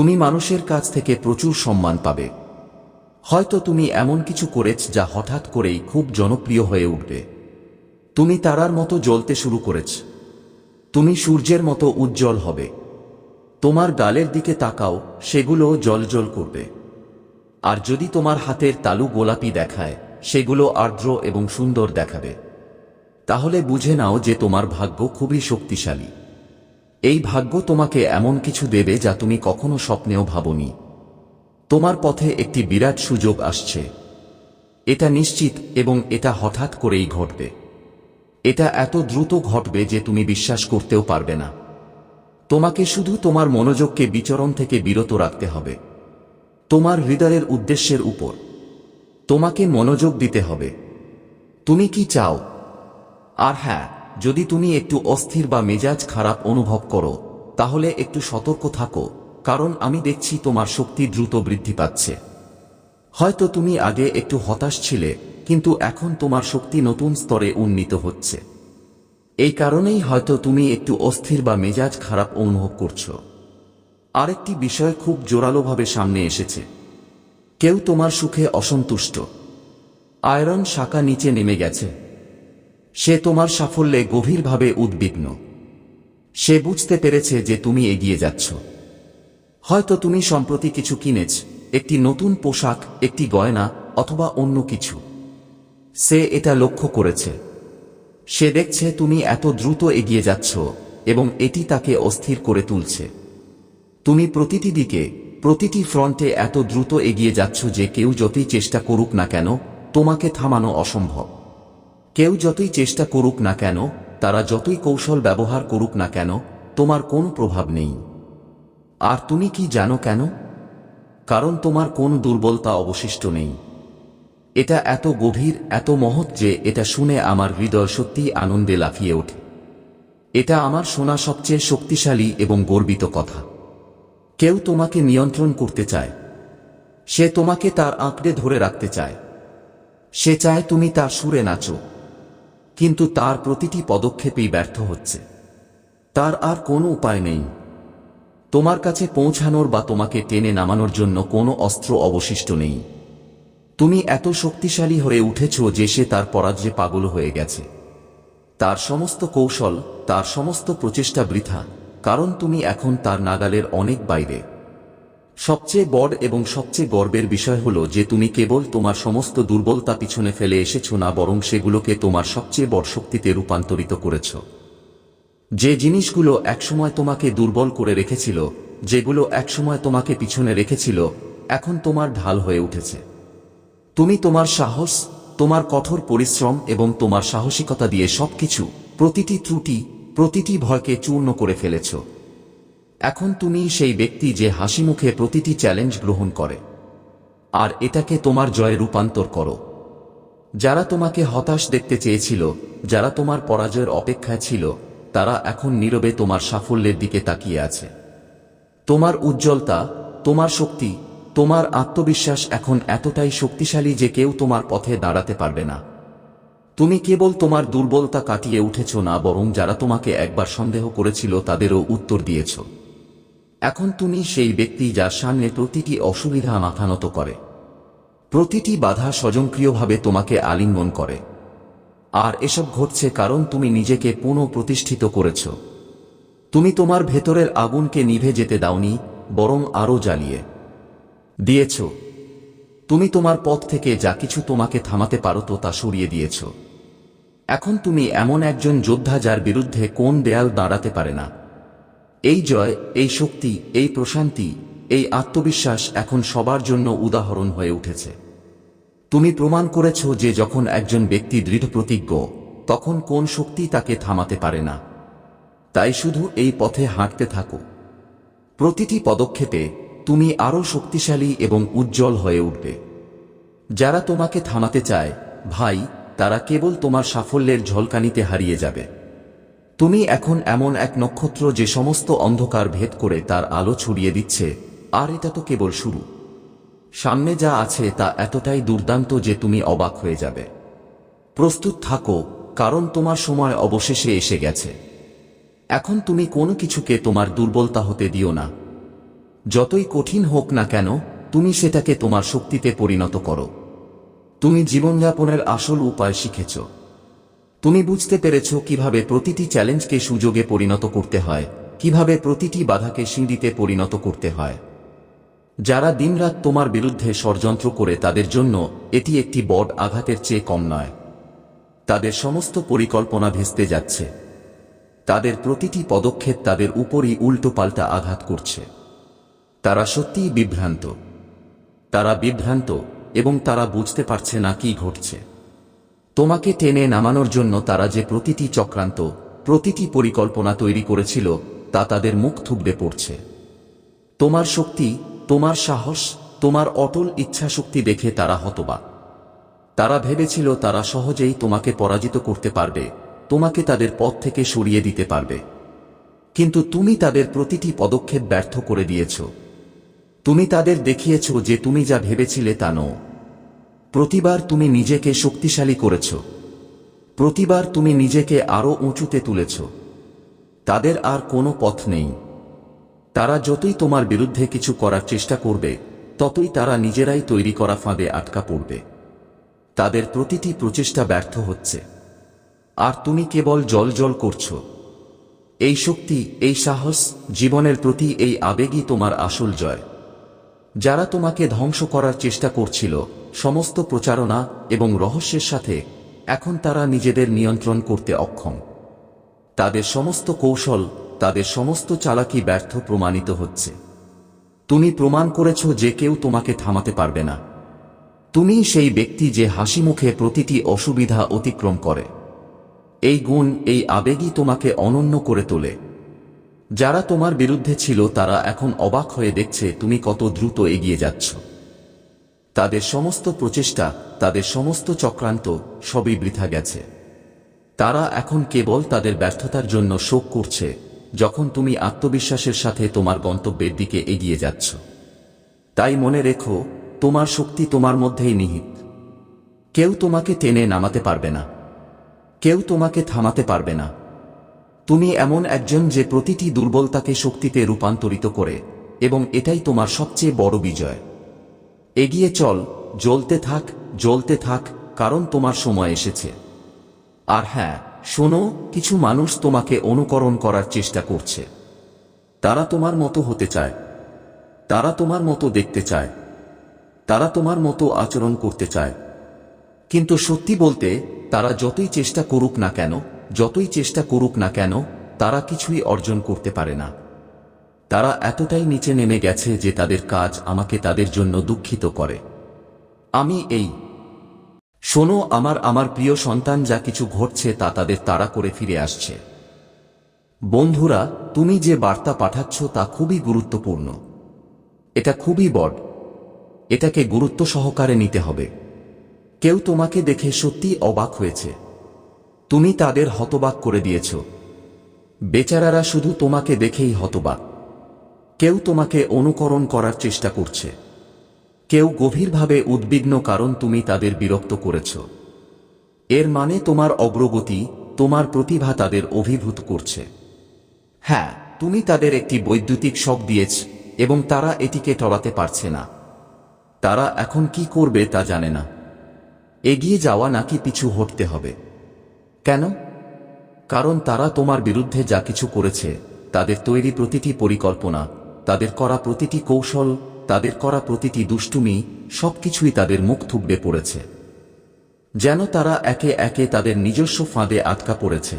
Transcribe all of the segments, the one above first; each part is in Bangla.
তুমি মানুষের কাছ থেকে প্রচুর সম্মান পাবে। হয়তো তুমি এমন কিছু করেছ যা হঠাৎ করেই খুব জনপ্রিয় হয়ে উঠবে। তুমি তারার মতো জ্বলতে শুরু করেছ। তুমি সূর্যের মতো উজ্জ্বল হবে। তোমার গালের দিকে তাকাও, সেগুলো জলজল করবে। আর যদি তোমার হাতের তালু গোলাপি দেখায়, সেগুলো আর্দ্র এবং সুন্দর দেখাবে। তাহলে বুঝে নাও যে তোমার ভাগ্য খুবই শক্তিশালী। এই ভাগ্য তোমাকে এমন কিছু দেবে যা তুমি কখনো স্বপ্নেও ভাবনি। তোমার পথে একটি বিরাট সুযোগ আসছে। এটা নিশ্চিত এবং এটা হঠাৎ করেই ঘটবে। এটা এত দ্রুত ঘটবে যে তুমি বিশ্বাস করতেও পারবে না। তোমাকে শুধু তোমার মনোযোগকে বিচরণ থেকে বিরত রাখতে হবে। তোমার হৃদয়ের উদ্দেশ্যের উপর। তোমাকে মনোযোগ দিতে হবে। তুমি কি চাও? আর হ্যাঁ যদি তুমি একটু অস্থির বা মেজাজ খারাপ অনুভব করো, তাহলে একটু সতর্ক থাকো, কারণ আমি দেখছি তোমার শক্তি দ্রুত বৃদ্ধি পাচ্ছে। হয়তো তুমি আগে একটু হতাশ ছিলে, কিন্তু এখন তোমার শক্তি নতুন স্তরে উন্নীত হচ্ছে। এই কারণেই হয়তো তুমি একটু অস্থির বা মেজাজ খারাপ অনুভব করছ। আরেকটি বিষয় খুব জোরালোভাবে সামনে এসেছে। কেউ তোমার সুখে অসন্তুষ্ট। আয়রন শাখা নিচে নেমে গেছে। সে তোমার সাফল্যে গভীরভাবে উদ্বিগ্ন। সে বুঝতে পেরেছে যে তুমি এগিয়ে যাচ্ছ। হয়তো তুমি সম্প্রতি কিছু কিনেছ, একটি নতুন পোশাক, একটি গয়না, অথবা অন্য কিছু। সে এটা লক্ষ্য করেছে। সে দেখছে তুমি এত দ্রুত এগিয়ে যাচ্ছ এবং এটি তাকে অস্থির করে তুলছে। তুমি প্রতিটি দিকে, প্রতিটি ফ্রন্টে এত দ্রুত এগিয়ে যাচ্ছ যে কেউ যতই চেষ্টা করুক না কেন, তোমাকে থামানো অসম্ভব। কেউ যতই চেষ্টা করুক না কেন, তারা যতই কৌশল ব্যবহার করুক না কেন, তোমার কোনো প্রভাব নেই। আর তুমি কি জানো কেন? কারণ তোমার কোন দুর্বলতা অবশিষ্ট নেই। এটা এত গভীর, এত মহৎ যে এটা শুনে আমার হৃদয় সত্যিই আনন্দে লাফিয়ে ওঠে। এটা আমার শোনা সবচেয়ে শক্তিশালী এবং গর্বিত কথা। কেউ তোমাকে নিয়ন্ত্রণ করতে চায়। সে তোমাকে তার আঁকড়ে ধরে রাখতে চায়। সে চায় তুমি তার সুরে নাচো। কিন্তু তার প্রতিটি পদক্ষেপেই ব্যর্থ হচ্ছে। তার আর কোনো উপায় নেই। তোমার কাছে পৌঁছানোর বা তোমাকে টেনে নামানোর জন্য কোনো অস্ত্র অবশিষ্ট নেই। তুমি এত শক্তিশালী হয়ে উঠেছ যে সে তার পরাজয়ে পাগল হয়ে গেছে। তার সমস্ত কৌশল, তার সমস্ত প্রচেষ্টা বৃথা, কারণ তুমি এখন তার নাগালের অনেক বাইরে। সবচেয়ে বড় এবং সবচেয়ে গর্বের বিষয় হল যে তুমি কেবল তোমার সমস্ত দুর্বলতা পিছনে ফেলে এসেছ না বরং সেগুলোকে তোমার সবচেয়ে বড় শক্তিতে রূপান্তরিত করেছ। যে জিনিসগুলো একসময় তোমাকে দুর্বল করে রেখেছিল, যেগুলো একসময় তোমাকে পিছনে রেখেছিল, এখন তোমার ঢাল হয়ে উঠেছে। তুমি তোমার সাহস, তোমার কঠোর পরিশ্রম এবং তোমার সাহসিকতা দিয়ে সবকিছু প্রতিটি ত্রুটি, প্রতিটি ভয়কে চূর্ণ করে ফেলেছ। এখন তুমি সেই ব্যক্তি যে হাসি মুখে প্রতিটি চ্যালেঞ্জ গ্রহণ করে। আর এটাকে তোমার জয়ে রূপান্তর করো। যারা তোমাকে হতাশ দেখতে চেয়েছিল, যারা তোমার পরাজয়ের অপেক্ষায় ছিল, তারা এখন নীরবে তোমার সাফল্যের দিকে তাকিয়ে আছে। তোমার উজ্জ্বলতা, তোমার শক্তি, তোমার আত্মবিশ্বাস এখন এতটাই শক্তিশালী যে কেউ তোমার পথে দাঁড়াতে পারবে না। তুমি কেবল তোমার দুর্বলতা কাটিয়ে উঠেছ না, বরং যারা তোমাকে একবার সন্দেহ করেছিল, তাদেরও উত্তর দিয়েছ। এখন তুমি সেই ব্যক্তি যার সামনে প্রতিটি অসুবিধা মাথানত করে। প্রতিটি বাধা স্বজনক্রিয়ভাবে তোমাকে আলিঙ্গন করে। আর এসব ঘটছে কারণ তুমি নিজেকে পুনঃ প্রতিষ্ঠিত করেছ। তুমি তোমার ভেতরের আগুনকে নিভে যেতে দাওনি, বরং আরও জ্বালিয়ে দিয়েছ। তুমি তোমার পথ থেকে যা কিছু তোমাকে থামাতে পারো তো তা সরিয়ে দিয়েছ। এখন তুমি এমন একজন যোদ্ধা যার বিরুদ্ধে কোন দেয়াল দাঁড়াতে পারে না। এই জয়, এই শক্তি, এই প্রশান্তি, এই আত্মবিশ্বাস এখন সবার জন্য উদাহরণ হয়ে উঠেছে। তুমি প্রমাণ করেছ যে যখন একজন ব্যক্তি দৃঢ় প্রতিজ্ঞ তখন কোন শক্তি তাকে থামাতে পারে না। তাই শুধু এই পথে হাঁটতে থাকো। প্রতিটি পদক্ষেপে তুমি আরও শক্তিশালী এবং উজ্জ্বল হয়ে উঠবে। যারা তোমাকে থামাতে চায়, ভাই, তারা কেবল তোমার সাফল্যের ঝলকানিতে হারিয়ে যাবে। তুমি এখন এমন এক নক্ষত্র যে সমস্ত অন্ধকার ভেদ করে তার আলো ছড়িয়ে দিচ্ছে, আর এটা তো কেবল শুরু। সামনে যা আছে তা এতটাই দুর্দান্ত যে তুমি অবাক হয়ে যাবে। প্রস্তুত থাকো, কারণ তোমার সময় অবশেষে এসে গেছে। এখন তুমি কোনো কিছুকে তোমার দুর্বলতা হতে দিও না। যতই কঠিন হোক না কেন, তুমি সেটাকে তোমার শক্তিতে পরিণত করো। তুমি জীবনযাপনের আসল উপায় শিখেছ। তুমি বুঝতে পেরেছ কীভাবে প্রতিটি চ্যালেঞ্জকে সুযোগে পরিণত করতে হয়, কীভাবে প্রতিটি বাধাকে সিঁড়িতে পরিণত করতে হয়। যারা দিনরাত তোমার বিরুদ্ধে ষড়যন্ত্র করে তাদের জন্য এটি একটি বড় আঘাতের চেয়ে কম নয়। তাদের সমস্ত পরিকল্পনা ভেস্তে যাচ্ছে। তাদের প্রতিটি পদক্ষেপ তাদের উপরই উল্টোপাল্টা আঘাত করছে। তারা সত্যিই বিভ্রান্ত। তারা বিভ্রান্ত এবং তারা বুঝতে পারছে না কি ঘটছে। তোমাকে টেনে নামানোর জন্য তারা যে প্রতিটি চক্রান্ত, প্রতিটি পরিকল্পনা তৈরি করেছিল, তা তাদের মুখ থুবড়ে পড়ছে। তোমার শক্তি, তোমার সাহস, তোমার অটল ইচ্ছাশক্তি দেখে তারা হতবাক। তারা ভেবেছিল তারা সহজেই তোমাকে পরাজিত করতে পারবে, তোমাকে তাদের পথ থেকে সরিয়ে দিতে পারবে। কিন্তু তুমি তাদের প্রতিটি পদক্ষেপ ব্যর্থ করে দিয়েছ। তুমি তাদের দেখিয়েছ যে তুমি যা ভেবেছিলে তা নও। প্রতিবার তুমি নিজেকে শক্তিশালী করেছ। প্রতিবার তুমি নিজেকে আরও উঁচুতে তুলেছ। তাদের আর কোনো পথ নেই। তারা যতই তোমার বিরুদ্ধে কিছু করার চেষ্টা করবে, ততই তারা নিজেরাই তৈরি করা ফাঁদে আটকা পড়বে। তাদের প্রতিটি প্রচেষ্টা ব্যর্থ হচ্ছে। আর তুমি কেবল জল জল করছ। এই শক্তি, এই সাহস, জীবনের প্রতি এই আবেগই তোমার আসল জয়। যারা তোমাকে ধ্বংস করার চেষ্টা করছিল সমস্ত প্রচারণা এবং রহস্যের সাথে এখন তারা নিজেদের নিয়ন্ত্রণ করতে অক্ষম। তাদের সমস্ত কৌশল, তাদের সমস্ত চালাকি ব্যর্থ প্রমাণিত হচ্ছে। তুমি প্রমাণ করেছ যে কেউ তোমাকে থামাতে পারবে না। তুমি সেই ব্যক্তি যে হাসি মুখে প্রতিটি অসুবিধা অতিক্রম করে। এই গুণ, এই আবেগই তোমাকে অনন্য করে তোলে। যারা তোমার বিরুদ্ধে ছিল, তারা এখন অবাক হয়ে দেখছে তুমি কত দ্রুত এগিয়ে যাচ্ছ। তাদের সমস্ত প্রচেষ্টা, তাদের সমস্ত চক্রান্ত সবই বৃথা গেছে। তারা এখন কেবল তাদের ব্যর্থতার জন্য শোক করছে, যখন তুমি আত্মবিশ্বাসের সাথে তোমার গন্তব্যের দিকে এগিয়ে যাচ্ছ। তাই মনে রেখো, তোমার শক্তি তোমার মধ্যেই নিহিত। কেউ তোমাকে টেনে নামাতে পারবে না। কেউ তোমাকে থামাতে পারবে না। তুমি এমন একজন যে প্রতিটি দুর্বলতাকে শক্তিতে রূপান্তরিত করে, এবং এটাই তোমার সবচেয়ে বড় বিজয়। এগিয়ে চল, জ্বলতে থাক জ্বলতে থাক, কারণ তোমার সময় এসেছে। আর হ্যাঁ শোনো, কিছু মানুষ তোমাকে অনুকরণ করার চেষ্টা করছে। তারা তোমার মতো হতে চায়। তারা তোমার মতো দেখতে চায়। তারা তোমার মতো আচরণ করতে চায়। কিন্তু সত্যি বলতে, তারা যতই চেষ্টা করুক না কেন, যতই চেষ্টা করুক না কেন, তারা কিছুই অর্জন করতে পারে না। তারা এতটাই নিচে নেমে গেছে যে তাদের কাজ আমাকে তাদের জন্য দুঃখিত করে। আমি এই। শোনো, আমার আমার প্রিয় সন্তান, যা কিছু ঘটছে তা তাদের তাড়া করে ফিরে আসছে। বন্ধুরা, তুমি যে বার্তা পাঠাচ্ছ তা খুবই গুরুত্বপূর্ণ। এটা খুবই বড়। এটাকে গুরুত্ব সহকারে নিতে হবে। কেউ তোমাকে দেখে সত্যি অবাক হয়েছে। তুমি তাদের হতবাক করে দিয়েছ। বেচারারা শুধু তোমাকে দেখেই হতবাক। কেউ তোমাকে অনুকরণ করার চেষ্টা করছে। কেউ গভীরভাবে উদ্বিগ্ন কারণ তুমি তাদের বিরক্ত করেছ। এর মানে তোমার অগ্রগতি, তোমার প্রতিভা তাদের অভিভূত করছে। হ্যাঁ তুমি তাদের একটি বৈদ্যুতিক শখ দিয়েছ, এবং তারা এটিকে টলাতে পারছে না। তারা এখন কি করবে তা জানে না। এগিয়ে যাওয়া নাকি পিছু হটতে হবে। কেন? কারণ তারা তোমার বিরুদ্ধে যা কিছু করেছে, তাদের তৈরি প্রতিটি পরিকল্পনা তাদের করা প্রতিটি কৌশল, তাদের করা প্রতিটি দুষ্টুমি, সবকিছুই তাদের মুখ থুবড়ে পড়েছে। যেন তারা একে একে তাদের নিজস্ব ফাঁদে আটকা পড়েছে।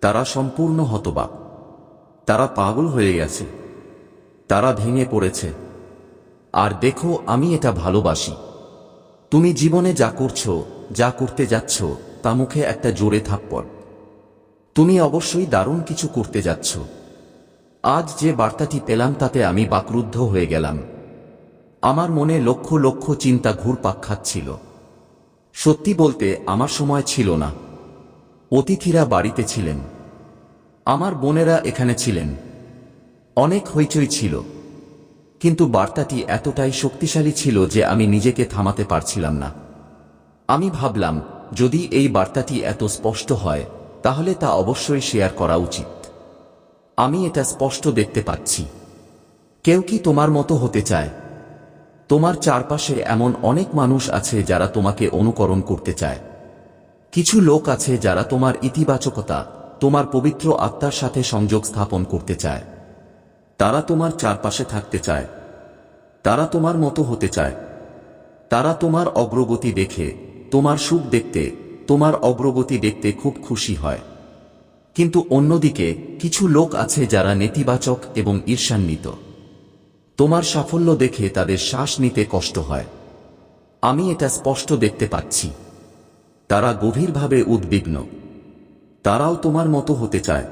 তারা সম্পূর্ণ হতবাক। তারা পাগল হয়ে গেছে। তারা ভেঙে পড়েছে। আর দেখো, আমি এটা ভালোবাসি। তুমি জীবনে যা করছ, যা করতে যাচ্ছ, তা মুখে একটা জোরে থাপ্পড়। তুমি অবশ্যই দারুণ কিছু করতে যাচ্ছ। আজ যে বার্তাটি পেলাম তাতে আমি বাকরুদ্ধ হয়ে গেলাম। আমার মনে লক্ষ লক্ষ চিন্তা ঘুরপাক খাচ্ছিল। সত্যি বলতে আমার সময় ছিল না। অতিথিরা বাড়িতে ছিলেন। আমার বোনেরা এখানে ছিলেন। অনেক হইচই ছিল। কিন্তু বার্তাটি এতটাই শক্তিশালী ছিল যে আমি নিজেকে থামাতে পারছিলাম না। আমি ভাবলাম, যদি এই বার্তাটি এত স্পষ্ট হয়, তাহলে তা অবশ্যই শেয়ার করা উচিত। আমি এটা স্পষ্ট দেখতে পাচ্ছি। কেউ কি তোমার মতো হতে চায়? তোমার চারপাশে এমন অনেক মানুষ আছে যারা তোমাকে অনুকরণ করতে চায়। কিছু লোক আছে যারা তোমার ইতিবাচকতা, তোমার পবিত্র আত্মার সাথে সংযোগ স্থাপন করতে চায়। তারা তোমার চারপাশে থাকতে চায়। তারা তোমার মতো হতে চায়। তারা তোমার অগ্রগতি দেখে, তোমার সুখ দেখতে, তোমার অগ্রগতি দেখতে খুব খুশি হয়। কিন্তু অন্যদিকে কিছু লোক আছে যারা নেতিবাচক এবং ঈর্ষান্বিত। তোমার সাফল্য দেখে তাদের শ্বাস নিতে কষ্ট হয়। আমি এটা স্পষ্ট দেখতে পাচ্ছি। তারা গভীরভাবে উদ্বিগ্ন। তারাও তোমার মতো হতে চায়।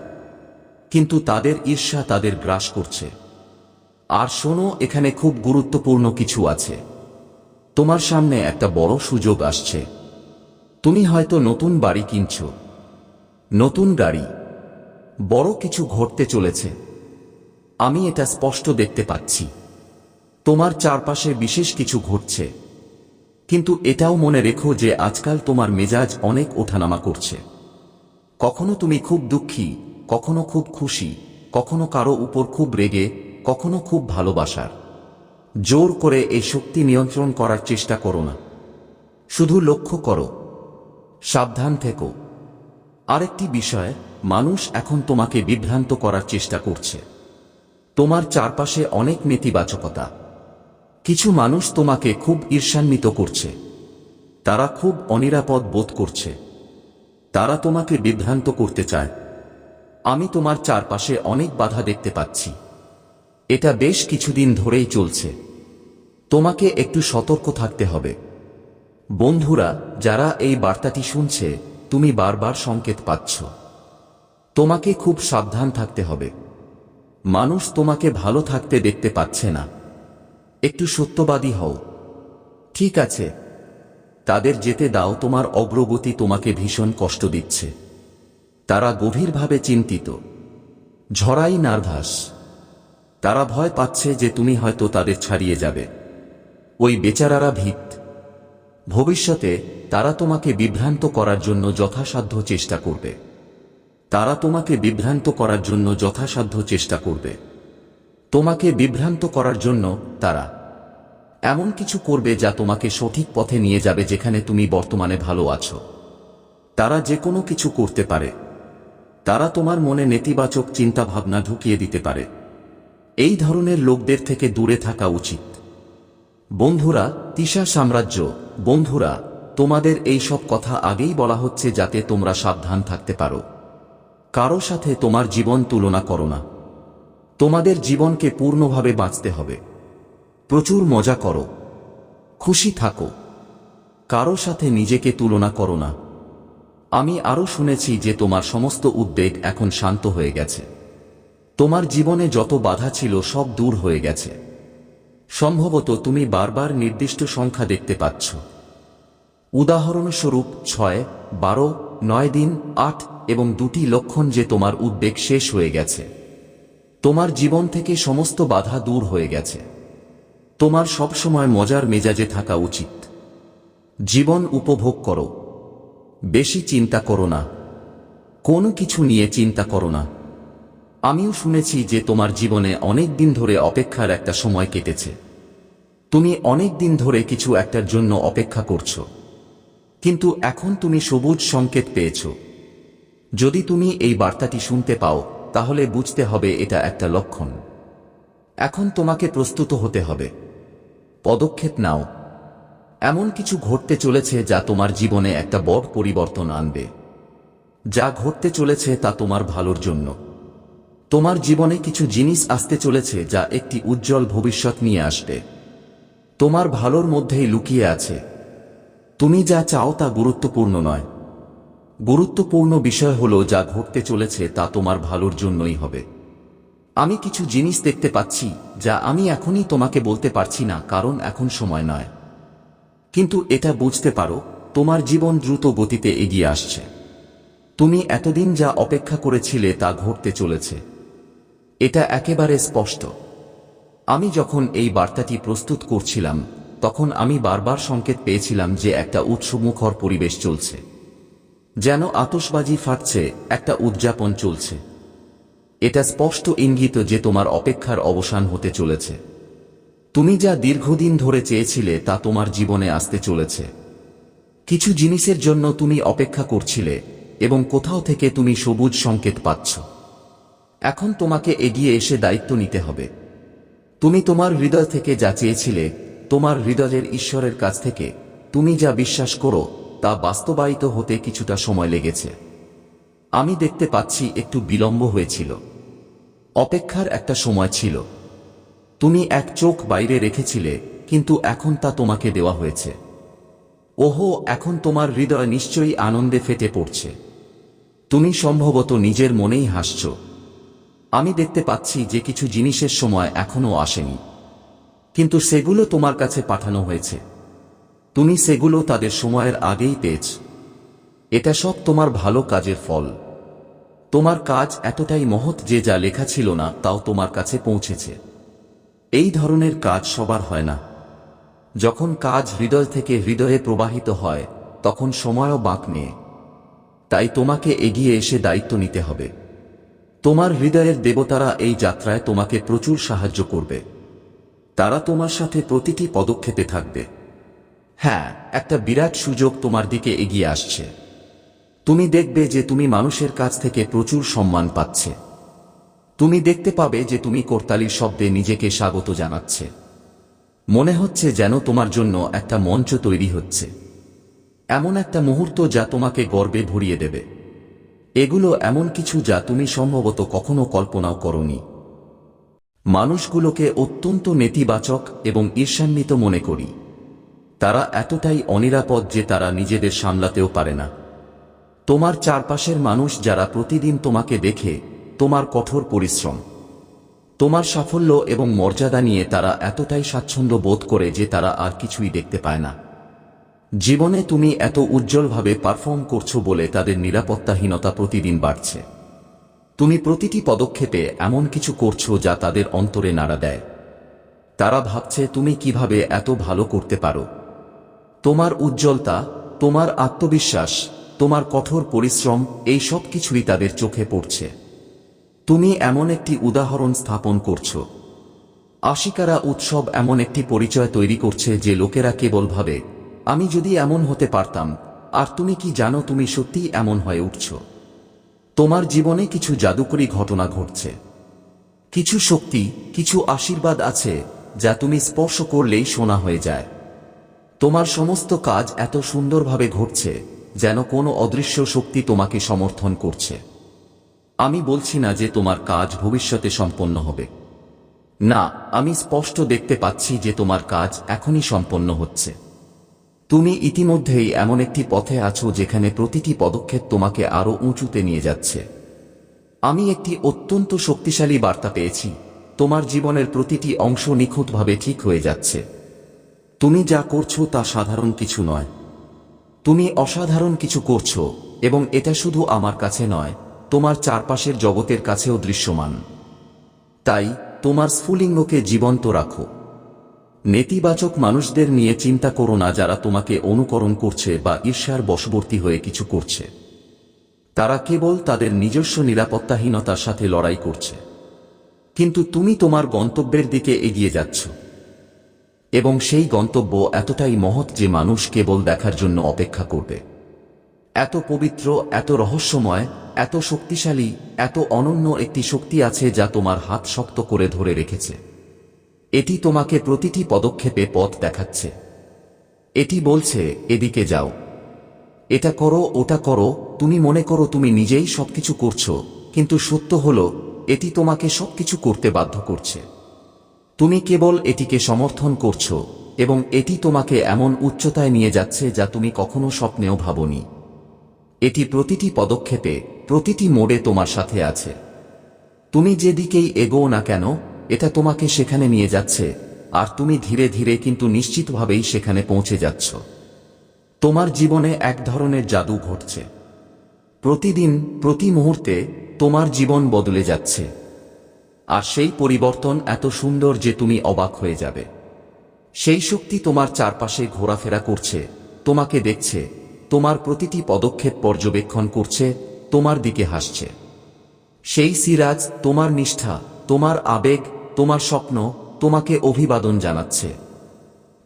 কিন্তু তাদের ঈর্ষা তাদের গ্রাস করছে। আর শোনো, এখানে খুব গুরুত্বপূর্ণ কিছু আছে। তোমার সামনে একটা বড় সুযোগ আসছে। তুমি হয়তো নতুন বাড়ি কিনছ। নতুন গাড়ি। বড় কিছু ঘটতে চলেছে। আমি এটা স্পষ্ট দেখতে পাচ্ছি। তোমার চারপাশে বিশেষ কিছু ঘটছে। কিন্তু এটাও মনে রেখো যে আজকাল তোমার মেজাজ অনেক ওঠানামা করছে। কখনো তুমি খুব দুঃখী, কখনো খুব খুশি, কখনো কারও উপর খুব রেগে, কখনো খুব ভালোবাসার। জোর করে এই শক্তি নিয়ন্ত্রণ করার চেষ্টা করো না। শুধু লক্ষ্য করো। সাবধান থেকো। আরেকটি বিষয়, মানুষ এখন তোমাকে বিভ্রান্ত করার চেষ্টা করছে। তোমার চারপাশে অনেক নেতিবাচকতা। কিছু মানুষ তোমাকে খুব ঈর্ষান্বিত করছে। তারা খুব অনিরাপদ বোধ করছে। তারা তোমাকে বিভ্রান্ত করতে চায়। আমি তোমার চারপাশে অনেক বাধা দেখতে পাচ্ছি। এটা বেশ কিছুদিন ধরেই চলছে। তোমাকে একটু সতর্ক থাকতে হবে। বন্ধুরা, যারা এই বার্তাটি শুনছে তুমি বারবার সংকেত পাচ্ছ। তোমাকে খুব সাবধান থাকতে হবে। মানুষ তোমাকে ভালো থাকতে দেখতে পাচ্ছে না। একটু সত্যবাদী হও। ঠিক আছে। তাদের যেতে দাও, তোমার অগ্রগতি তোমাকে ভীষণ কষ্ট দিচ্ছে। তারা গভীরভাবে চিন্তিত। ঝড়াই নার্ভাস। তারা ভয় পাচ্ছে যে তুমি হয়তো তাদের ছাড়িয়ে যাবে। ওই বেচারারা ভিত ভবিষ্যতে তারা তোমাকে বিভ্রান্ত করার জন্য যথাসাধ্য চেষ্টা করবে। তারা তোমাকে বিভ্রান্ত করার জন্য যথাসাধ্য চেষ্টা করবে। তোমাকে বিভ্রান্ত করার জন্য তারা এমন কিছু করবে যা তোমাকে সঠিক পথে নিয়ে যাবে যেখানে তুমি বর্তমানে ভালো আছো। তারা যে কোনো কিছু করতে পারে। তারা তোমার মনে নেতিবাচক চিন্তাভাবনা ঢুকিয়ে দিতে পারে। এই ধরনের লোকদের থেকে দূরে থাকা উচিত। বন্ধুরা, তিশা সাম্রাজ্য, বন্ধুরা, তোমাদের এই সব কথা আগেই বলা হচ্ছে যাতে তোমরা সাবধান থাকতে পারো। কারও সাথে তোমার জীবন তুলনা করো না। তোমাদের জীবনকে পূর্ণভাবে বাঁচতে হবে। প্রচুর মজা করো। খুশি থাকো। কারও সাথে নিজেকে তুলনা করো না। আমি আরও শুনেছি যে তোমার সমস্ত উদ্বেগ এখন শান্ত হয়ে গেছে। তোমার জীবনে যত বাধা ছিল সব দূর হয়ে গেছে। সম্ভবত তুমি বারবার নির্দিষ্ট সংখ্যা দেখতে পাচ্ছ। উদাহরণস্বরূপ ছয়, বারো, নয় দিন, আট এবং দুটি লক্ষণ যে তোমার উদ্বেগ শেষ হয়ে গেছে। তোমার জীবন থেকে সমস্ত বাধা দূর হয়ে গেছে। তোমার সবসময় মজার মেজাজে থাকা উচিত। জীবন উপভোগ করো। বেশি চিন্তা করো না। কোনো কিছু নিয়ে চিন্তা করো না। আমিও শুনেছি যে তোমার জীবনে অনেক দিন ধরে অপেক্ষার একটা সময় কেটেছে। তুমি অনেক দিন ধরে কিছু একটার জন্য অপেক্ষা করছ। কিন্তু এখন তুমি সবুজ সংকেত পেয়েছ। যদি তুমি এই বার্তাটি শুনতে পাও, তাহলে বুঝতে হবে এটা একটা লক্ষণ। এখন তোমাকে প্রস্তুত হতে হবে। পদক্ষেপ নাও। এমন কিছু ঘটতে চলেছে যা তোমার জীবনে একটা বড় পরিবর্তন আনবে। যা ঘটতে চলেছে তা তোমার ভালোর জন্য। তোমার জীবনে কিছু জিনিস আসতে চলেছে যা একটি উজ্জ্বল ভবিষ্যৎ নিয়ে আসবে। তোমার ভালোর মধ্যেই লুকিয়ে আছে। তুমি যা চাও তা গুরুত্বপূর্ণ নয়। গুরুত্বপূর্ণ বিষয় হলো যা ঘটতে চলেছে তা তোমার ভালোর জন্যই হবে। আমি কিছু জিনিস দেখতে পাচ্ছি যা আমি এখনই তোমাকে বলতে পারছি না, কারণ এখন সময় নয়। কিন্তু এটা বুঝতে পারো, তোমার জীবন দ্রুত গতিতে এগিয়ে আসছে। তুমি এতদিন যা অপেক্ষা করেছিলে তা ঘটতে চলেছে। এটা একেবারে স্পষ্ট। আমি যখন এই বার্তাটি প্রস্তুত করছিলাম, তখন আমি বারবার সংকেত পেয়েছিলাম যে একটা উৎসমুখর পরিবেশ চলছে। যেন আতসবাজি ফাটছে, একটা উদযাপন চলছে। এটা স্পষ্ট ইঙ্গিত যে তোমার অপেক্ষার অবসান হতে চলেছে। তুমি যা দীর্ঘদিন ধরে চেয়েছিলে, তা তোমার জীবনে আসতে চলেছে। কিছু জিনিসের জন্য তুমি অপেক্ষা করছিলে, এবং কোথাও থেকে তুমি সবুজ সংকেত পাচ্ছ। এখন তোমাকে এগিয়ে এসে দায়িত্ব নিতে হবে। তুমি তোমার হৃদয় থেকে যা চেয়েছিলে, তোমার হৃদয়ের ঈশ্বরের কাছ থেকে, তুমি যা বিশ্বাস করো, তা বাস্তবায়িত হতে কিছুটা সময় লেগেছে। আমি দেখতে পাচ্ছি একটু বিলম্ব হয়েছিল। অপেক্ষার একটা সময় ছিল। তুমি এক চোখ বাইরে রেখেছিলে, কিন্তু এখন তা তোমাকে দেওয়া হয়েছে। ওহো, এখন তোমার হৃদয় নিশ্চয়ই আনন্দে ফেটে পড়ছে। তুমি সম্ভবত নিজের মনেই হাসছ। আমি দেখতে পাচ্ছি যে কিছু জিনিসের সময় এখনও আসেনি। কিন্তু সেগুলো তোমার কাছে পাঠানো হয়েছে। তুমি সেগুলো তাদের সময়ের আগেই পেয়েছ। এটা সব তোমার ভালো কাজের ফল। তোমার কাজ এতটাই মহৎ যে যা লেখা ছিল না, তাও তোমার কাছে পৌঁছেছে। এই ধরনের কাজ সবার হয় না। যখন কাজ হৃদয় থেকে হৃদয়ে প্রবাহিত হয়, তখন সময়ও বাঁক নেয়। তাই তোমাকে এগিয়ে এসে দায়িত্ব নিতে হবে। তোমার হৃদয়ের দেবতারা এই যাত্রায় তোমাকে প্রচুর সাহায্য করবে। তারা তোমার সাথে প্রতিটি পদক্ষেপে থাকবে। হ্যাঁ একটা বিরাট সুযোগ তোমার দিকে এগিয়ে আসছে। তুমি দেখবে যে তুমি মানুষের কাছ থেকে প্রচুর সম্মান পাচ্ছে। তুমি দেখতে পাবে যে তুমি করতালির শব্দে নিজেকে স্বাগত জানাচ্ছে। মনে হচ্ছে যেন তোমার জন্য একটা মঞ্চ তৈরি হচ্ছে। এমন একটা মুহূর্ত যা তোমাকে গর্বে ভরিয়ে দেবে। এগুলো এমন কিছু যা তুমি সম্ভবত কখনো কল্পনাও করনি। মানুষগুলোকে অত্যন্ত নেতিবাচক এবং ঈর্ষান্বিত মনে করি। তারা এতটাই অনিরাপদ যে তারা নিজেদের সামলাতেও পারে না। তোমার চারপাশের মানুষ যারা প্রতিদিন তোমাকে দেখে, তোমার কঠোর পরিশ্রম, তোমার সাফল্য এবং মর্যাদা নিয়ে তারা এতটাই স্বাচ্ছন্দ্য বোধ করে যে তারা আর কিছুই দেখতে পায় না। জীবনে তুমি এত উজ্জ্বলভাবে পারফর্ম করছ বলে তাদের নিরাপত্তাহীনতা প্রতিদিন বাড়ছে। তুমি প্রতিটি পদক্ষেপে এমন কিছু করছ যা তাদের অন্তরে নাড়া দেয়। তারা ভাবছে তুমি কীভাবে এত ভালো করতে পারো। তোমার উজ্জ্বলতা, তোমার আত্মবিশ্বাস, তোমার কঠোর পরিশ্রম, এই সব কিছুই তাদের চোখে পড়ছে। তুমি এমন একটি উদাহরণ স্থাপন করছ। আশিকারা উৎসব এমন একটি পরিচয় তৈরি করছে যে লোকেরা কেবল ভাবে আমি যদি এমন হতে পারতাম, আর তুমি কি জানো তুমি সত্যিই এমন হয়ে উঠছ? তোমার জীবনে কিছু জাদুকরী ঘটনা ঘটছে। কিছু শক্তি, কিছু আশীর্বাদ আছে, যা তুমি স্পর্শ করলেই শোনা হয়ে যায়। তোমার সমস্ত কাজ এত সুন্দরভাবে ঘটছে, যেন কোনো অদৃশ্য শক্তি তোমাকে সমর্থন করছে। আমি বলছি না যে তোমার কাজ ভবিষ্যতে সম্পন্ন হবে। না, আমি স্পষ্ট দেখতে পাচ্ছি যে তোমার কাজ এখনই সম্পন্ন হচ্ছে। তুমি ইতিমধ্যেই এমন একটি পথে আছো যেখানে প্রতিটি পদক্ষেপ তোমাকে আরও উঁচুতে নিয়ে যাচ্ছে। আমি একটি অত্যন্ত শক্তিশালী বার্তা পেয়েছি। তোমার জীবনের প্রতিটি অংশ নিখুঁতভাবে ঠিক হয়ে যাচ্ছে। তুমি যা করছ তা সাধারণ কিছু নয়। তুমি অসাধারণ কিছু করছ, এবং এটা শুধু আমার কাছে নয়, তোমার চারপাশের জগতের কাছেও দৃশ্যমান। তাই, তোমার স্ফুলিঙ্গকে জীবন্ত রাখো। নেতিবাচক মানুষদের নিয়ে চিন্তা করো না যারা তোমাকে অনুকরণ করছে বা ঈর্ষার বশবর্তী হয়ে কিছু করছে। তারা কেবল তাদের নিজস্ব নিরাপত্তাহীনতার সাথে লড়াই করছে। কিন্তু তুমি তোমার গন্তব্যের দিকে এগিয়ে যাচ্ছ। এবং সেই গন্তব্য এতটাই মহৎ যে মানুষ কেবল দেখার জন্য অপেক্ষা করবে। এত পবিত্র, এত রহস্যময়, এত শক্তিশালী, এত অনন্য একটি শক্তি আছে যা তোমার হাত শক্ত করে ধরে রেখেছে। এটি তোমাকে প্রতিটি পদক্ষেপে পথ দেখাচ্ছে। এটি বলছে, এদিকে যাও। এটা করো, ওটা করো। তুমি মনে করো তুমি নিজেই সবকিছু করছ, কিন্তু সত্য হলো, এটি তোমাকে সবকিছু করতে বাধ্য করছে। তুমি কেবল এটিকে সমর্থন করছ, এবং এটি তোমাকে এমন উচ্চতায় নিয়ে যাচ্ছে যা তুমি কখনো স্বপ্নেও ভাবনি। এটি প্রতিটি পদক্ষেপে, প্রতিটি মোড়ে তোমার সাথে আছে। তুমি যেদিকেই এগোও না কেন এটা তোমাকে সেখানে নিয়ে যাচ্ছে, আর তুমি ধীরে ধীরে কিন্তু নিশ্চিতভাবেই সেখানে পৌঁছে যাচ্ছ। তোমার জীবনে এক ধরনের জাদু ঘটছে। প্রতিদিন, প্রতি মুহূর্তে, তোমার জীবন বদলে যাচ্ছে। আর সেই পরিবর্তন এত সুন্দর যে তুমি অবাক হয়ে যাবে। সেই শক্তি তোমার চারপাশে ঘোরাফেরা করছে, তোমাকে দেখছে, তোমার প্রতিটি পদক্ষেপ পর্যবেক্ষণ করছে, তোমার দিকে হাসছে। সেই সিরাজ, তোমার নিষ্ঠা তোমার আবেগ, তোমার স্বপ্ন তোমাকে অভিবাদন জানাচ্ছে।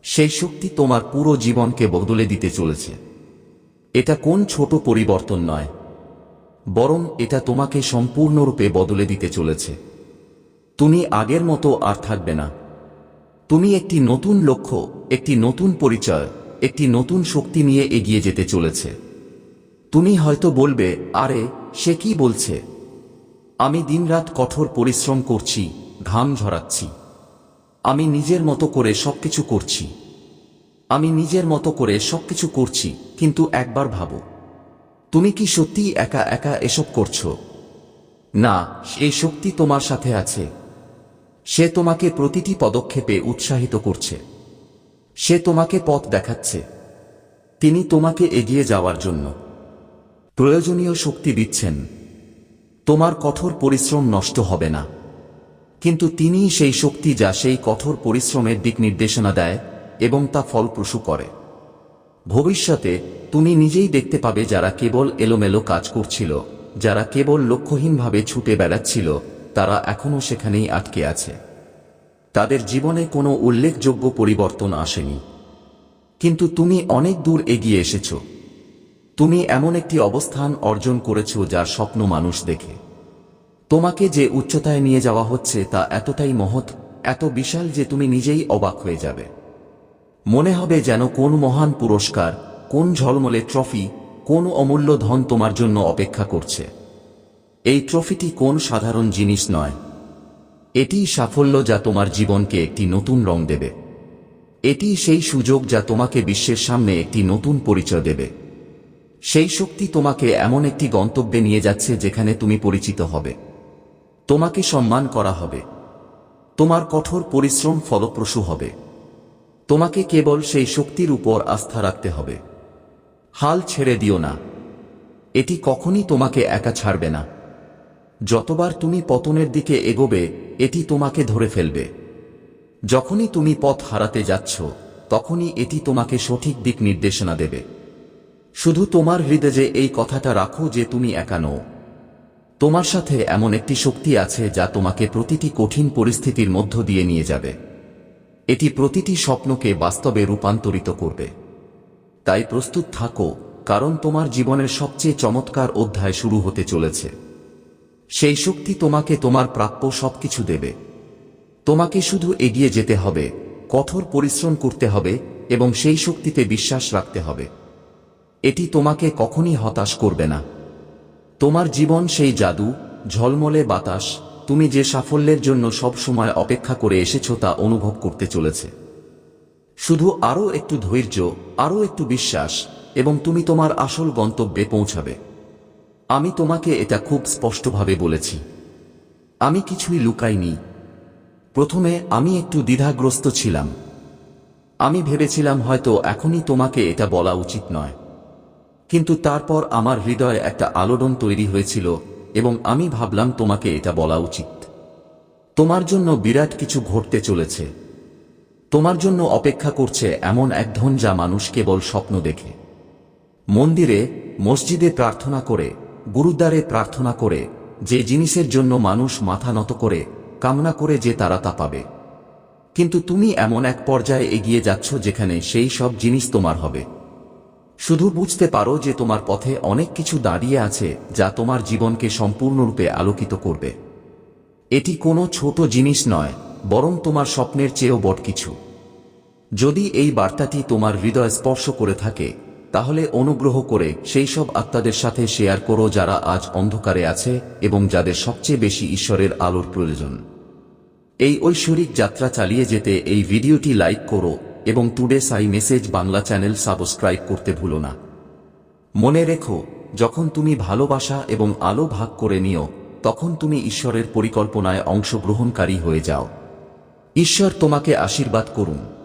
সেই শক্তি তোমার পুরো জীবনকে বদলে দিতে চলেছে। এটা কোন ছোট পরিবর্তন নয়। বরং এটা তোমাকে সম্পূর্ণরূপে বদলে দিতে চলেছে। তুমি আগের মতো আর থাকবে না। তুমি একটি নতুন লক্ষ্য, একটি নতুন পরিচয়, একটি নতুন শক্তি নিয়ে এগিয়ে যেতে চলেছে। তুমি হয়তো বলবে, আরে, সে কি বলছে? আমি দিনরাত কঠোর পরিশ্রম করছি, ঘাম ঝরাচ্ছি। আমি নিজের মতো করে সবকিছু করছি। আমি নিজের মতো করে সবকিছু করছি, কিন্তু একবার ভাবো। তুমি কি সত্যি একা একা এসব করছ? না সেই শক্তি তোমার সাথে আছে। সে তোমাকে প্রতিটি পদক্ষেপে উৎসাহিত করছে। সে তোমাকে পথ দেখাচ্ছে। তিনি তোমাকে এগিয়ে যাওয়ার জন্য। প্রয়োজনীয় শক্তি দিচ্ছেন। তোমার কঠোর পরিশ্রম নষ্ট হবে না। কিন্তু তিনিই সেই শক্তি যা সেই কঠোর পরিশ্রমের দিক নির্দেশনা দেয় এবং তা ফলপ্রসূ করে। ভবিষ্যতে তুমি নিজেই দেখতে পাবে যারা কেবল এলোমেলো কাজ করছিল, যারা কেবল লক্ষ্যহীনভাবে ছুটে বেড়াচ্ছিল, তারা এখনও সেখানেই আটকে আছে। তাদের জীবনে কোনো উল্লেখযোগ্য পরিবর্তন আসেনি। কিন্তু তুমি অনেক দূর এগিয়ে এসেছ। তুমি এমন একটি অবস্থান অর্জন করেছ যার স্বপ্ন মানুষ দেখে। তোমাকে যে উচ্চতায় নিয়ে যাওয়া হচ্ছে তা এতটাই মহৎ, এত বিশাল যে তুমি নিজেই অবাক হয়ে যাবে। মনে হবে যেন কোন মহান পুরস্কার, কোন ঝলমলে ট্রফি, কোন অমূল্য ধন তোমার জন্য অপেক্ষা করছে। এই ট্রফিটি কোন সাধারণ জিনিস নয়। এটি সাফল্য যা তোমার জীবনকে একটি নতুন রং দেবে। এটি সেই সুযোগ যা তোমাকে বিশ্বের সামনে একটি নতুন পরিচয় দেবে। সেই শক্তি তোমাকে এমন একটি গন্তব্যে নিয়ে যাচ্ছে যেখানে তুমি পরিচিত হবে। তোমাকে সম্মান করা হবে। তোমার কঠোর পরিশ্রম ফলপ্রসূ হবে। তোমাকে কেবল সেই শক্তির উপর আস্থা রাখতে হবে। হাল ছেড়ে দিও না। এটি কখনই তোমাকে একা ছাড়বে না। যতবার তুমি পতনের দিকে এগোবে, এটি তোমাকে ধরে ফেলবে। যখনই তুমি পথ হারাতে যাচ্ছ, তখনই এটি তোমাকে সঠিক দিক নির্দেশনা দেবে। শুধু তোমার হৃদয়ে এই কথাটা রাখো যে তুমি একা নও। তোমার সাথে এমন একটি শক্তি আছে যা তোমাকে প্রতিটি কঠিন পরিস্থিতির মধ্য দিয়ে নিয়ে যাবে। এটি প্রতিটি স্বপ্নকে বাস্তবে রূপান্তরিত করবে। তাই প্রস্তুত থাকো, কারণ তোমার জীবনের সবচেয়ে চমৎকার অধ্যায় শুরু হতে চলেছে। সেই শক্তি তোমাকে তোমার প্রাপ্য সবকিছু দেবে। তোমাকে শুধু এগিয়ে যেতে হবে, কঠোর পরিশ্রম করতে হবে এবং সেই শক্তিতে বিশ্বাস রাখতে হবে। এটি তোমাকে কখনই হতাশ করবে না। তোমার জীবন সেই জাদু, ঝলমলে বাতাস, তুমি যে সাফল্যের জন্য সব সময় অপেক্ষা করে এসেছ তা অনুভব করতে চলেছে। শুধু আরও একটু ধৈর্য, আরও একটু বিশ্বাস, এবং তুমি তোমার আসল গন্তব্যে পৌঁছাবে। আমি তোমাকে এটা খুব স্পষ্টভাবে বলেছি। আমি কিছুই লুকাইনি। প্রথমে আমি একটু দ্বিধাগ্রস্ত ছিলাম। আমি ভেবেছিলাম হয়তো এখনই তোমাকে এটা বলা উচিত নয়। কিন্তু তারপর আমার হৃদয়ে একটা আলোড়ন তৈরি হয়েছিল এবং আমি ভাবলাম তোমাকে এটা বলা উচিত। তোমার জন্য বিরাট কিছু ঘটতে চলেছে। তোমার জন্য অপেক্ষা করছে এমন এক ধন যা মানুষ কেবল স্বপ্ন দেখে। মন্দিরে, মসজিদে প্রার্থনা করে, গুরুদ্বারে প্রার্থনা করে, যে জিনিসের জন্য মানুষ মাথা নত করে, কামনা করে যে তারা তা পাবে। কিন্তু তুমি এমন এক পর্যায়ে এগিয়ে যাচ্ছ যেখানে সেই সব জিনিস তোমার হবে। শুধু বুঝতে পারো যে তোমার পথে অনেক কিছু দাঁড়িয়ে আছে যা তোমার জীবনকে সম্পূর্ণরূপে আলোকিত করবে। এটি কোনো ছোট জিনিস নয়, বরং তোমার স্বপ্নের চেয়েও বট কিছু। যদি এই বার্তাটি তোমার হৃদয় স্পর্শ করে থাকে, তাহলে অনুগ্রহ করে সেই সব আত্মাদের সাথে শেয়ার করো যারা আজ অন্ধকারে আছে এবং যাদের সবচেয়ে বেশি ঈশ্বরের আলোর প্রয়োজন। এই ঐশ্বরিক যাত্রা চালিয়ে যেতে এই ভিডিওটি লাইক করো এবং টুডে সাই মেসেজ বাংলা চ্যানেল সাবস্ক্রাইব করতে ভুলো না। মনে রেখো, যখন তুমি ভালোবাসা এবং আলো ভাগ করে নিও, তখন তুমি ঈশ্বরের পরিকল্পনায় অংশগ্রহণকারী হয়ে যাও। ঈশ্বর তোমাকে আশীর্বাদ করুন।